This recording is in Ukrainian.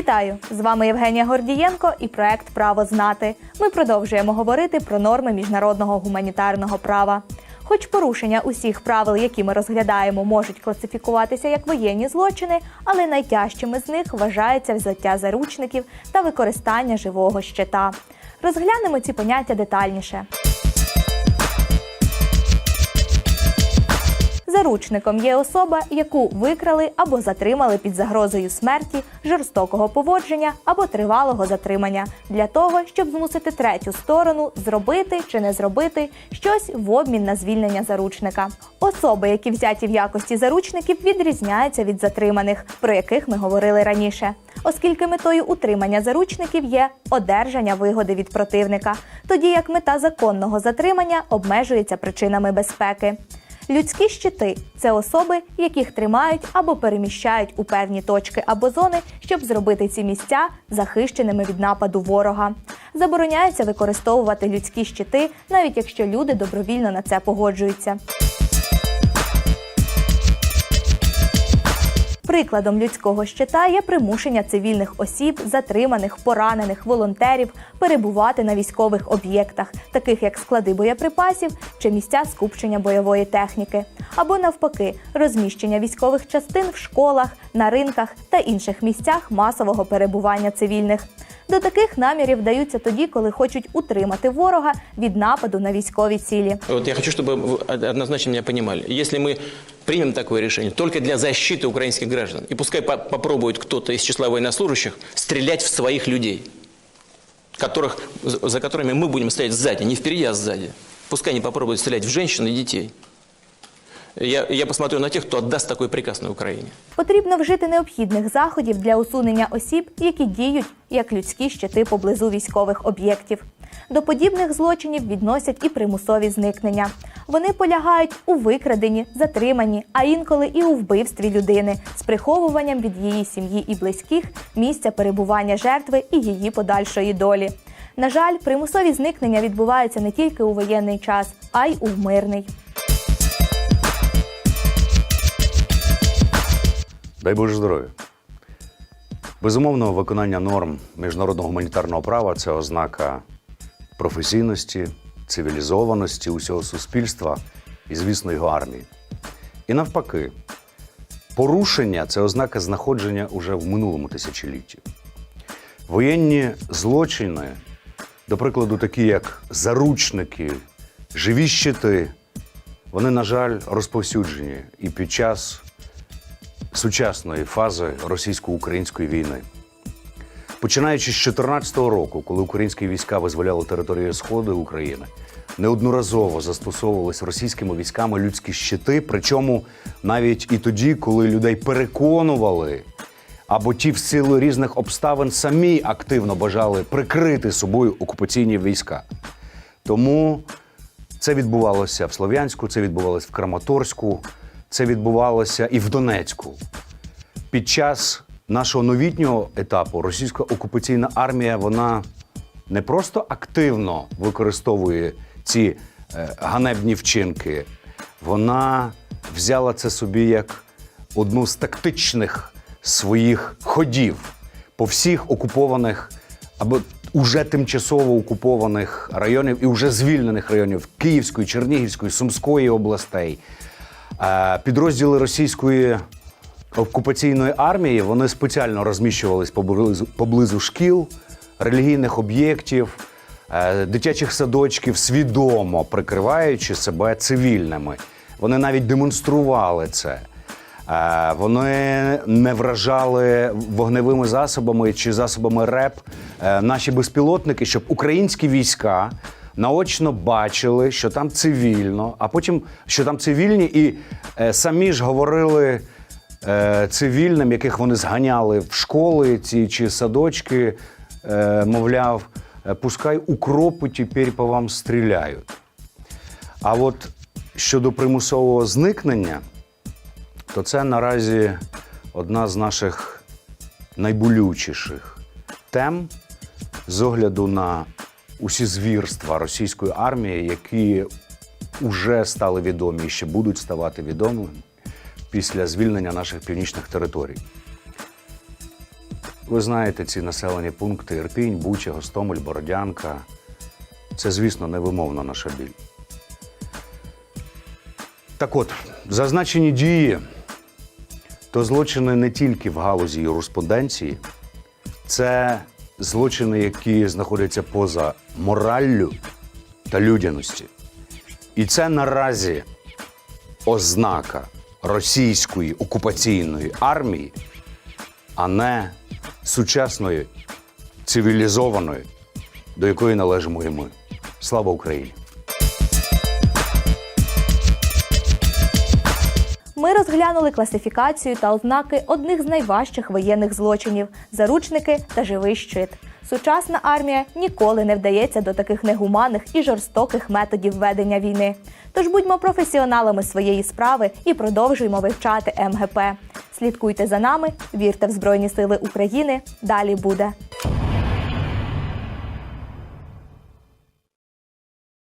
Вітаю! З вами Євгенія Гордієнко і проект Право знати. Ми продовжуємо говорити про норми міжнародного гуманітарного права. Хоч порушення усіх правил, які ми розглядаємо, можуть класифікуватися як воєнні злочини, але найтяжчими з них вважається взяття заручників та використання живого щита. Розглянемо ці поняття детальніше. Заручником є особа, яку викрали або затримали під загрозою смерті, жорстокого поводження або тривалого затримання для того, щоб змусити третю сторону зробити чи не зробити щось в обмін на звільнення заручника. Особи, які взяті в якості заручників, відрізняються від затриманих, про яких ми говорили раніше, оскільки метою утримання заручників є одержання вигоди від противника, тоді як мета законного затримання обмежується причинами безпеки. Людські щити це особи, яких тримають або переміщають у певні точки або зони, щоб зробити ці місця захищеними від нападу ворога. Забороняється використовувати людські щити, навіть якщо люди добровільно на це погоджуються. Прикладом людського щита є примушення цивільних осіб, затриманих, поранених, волонтерів перебувати на військових об'єктах, таких як склади боєприпасів чи місця скупчення бойової техніки, або навпаки, розміщення військових частин в школах, на ринках та інших місцях масового перебування цивільних. До таких намірів вдаються тоді, коли хочуть утримати ворога від нападу на військові цілі. Вот я хочу, чтобы вы однозначно меня понимали. Если мы примем такое решение только для защиты украинских граждан, и пускай по- попробует кто-то из числа военнослужащих стрелять в своих людей, которых, за за которыми мы будем стоять сзади, не впереди, а сзади. Пускай они попробуют стрелять в женщин и детей. Я, я посмотрю на тех, кто отдаст такой приказ на Украине. Потрібно вжити необхідних заходів для усунення осіб, які діють як людські щити поблизу військових об'єктів. До подібних злочинів відносять і примусові зникнення. Вони полягають у викраденні, затриманні, а інколи і у вбивстві людини з приховуванням від її сім'ї і близьких місця перебування жертви і її подальшої долі. На жаль, примусові зникнення відбуваються не тільки у воєнний час, а й у мирний. Дай Боже здоров'я. Безумовно, виконання норм міжнародного гуманітарного права це ознака професійності, цивілізованості усього суспільства і, звісно, його армії. І навпаки, порушення це ознака знаходження уже в минулому тисячолітті. Воєнні злочини, до прикладу, такі як заручники, живі щити, вони, на жаль, розповсюджені і під час сучасної фази російсько-української війни. Починаючи з 2014 року, коли українські війська визволяли територію Сходу України, неодноразово застосовувались російськими військами людські щити, причому навіть і тоді, коли людей переконували, або ті в силу різних обставин самі активно бажали прикрити собою окупаційні війська. Тому це відбувалося в Слов'янську, це відбувалося в Краматорську, це відбувалося і в Донецьку. Під час нашого новітнього етапу російська окупаційна армія вона не просто активно використовує ці е, ганебні вчинки, вона взяла це собі як одну з тактичних своїх ходів по всіх окупованих або уже тимчасово окупованих районів і вже звільнених районів Київської, Чернігівської, Сумської областей. Е, Підрозділи російської окупаційної армії вони спеціально розміщувались поблизу, поблизу шкіл, релігійних об'єктів, е, дитячих садочків, свідомо прикриваючи себе цивільними. Вони навіть демонстрували це. Е, Вони не вражали вогневими засобами чи засобами РЕП наші безпілотники, щоб українські війська наочно бачили, що там цивільно, а потім що там цивільні, і е, самі ж говорили е, цивільним, яких вони зганяли в школи ці чи садочки, е, мовляв, «Е, пускай укропи тепер по вам стріляють. А от щодо примусового зникнення, то це наразі одна з наших найболючіших тем з огляду на усі звірства російської армії, які вже стали відомі і ще будуть ставати відомими після звільнення наших північних територій. ви знаєте ці населені пункти Ірпінь, Буча, Гостомель, Бородянка. Це, звісно, невимовна наша біль. Так от, зазначені дії то злочини не тільки в галузі юриспруденції, це злочини, які знаходяться поза мораллю та людяності. І це наразі ознака російської окупаційної армії, а не сучасної, цивілізованої, до якої належимо і ми. Слава Україні! Розглянули класифікацію та ознаки одних з найважчих воєнних злочинів заручники та живий щит. Сучасна армія ніколи не вдається до таких негуманних і жорстоких методів ведення війни. Тож будьмо професіоналами своєї справи і продовжуємо вивчати МГП. Слідкуйте за нами, вірте в Збройні Сили України. Далі буде.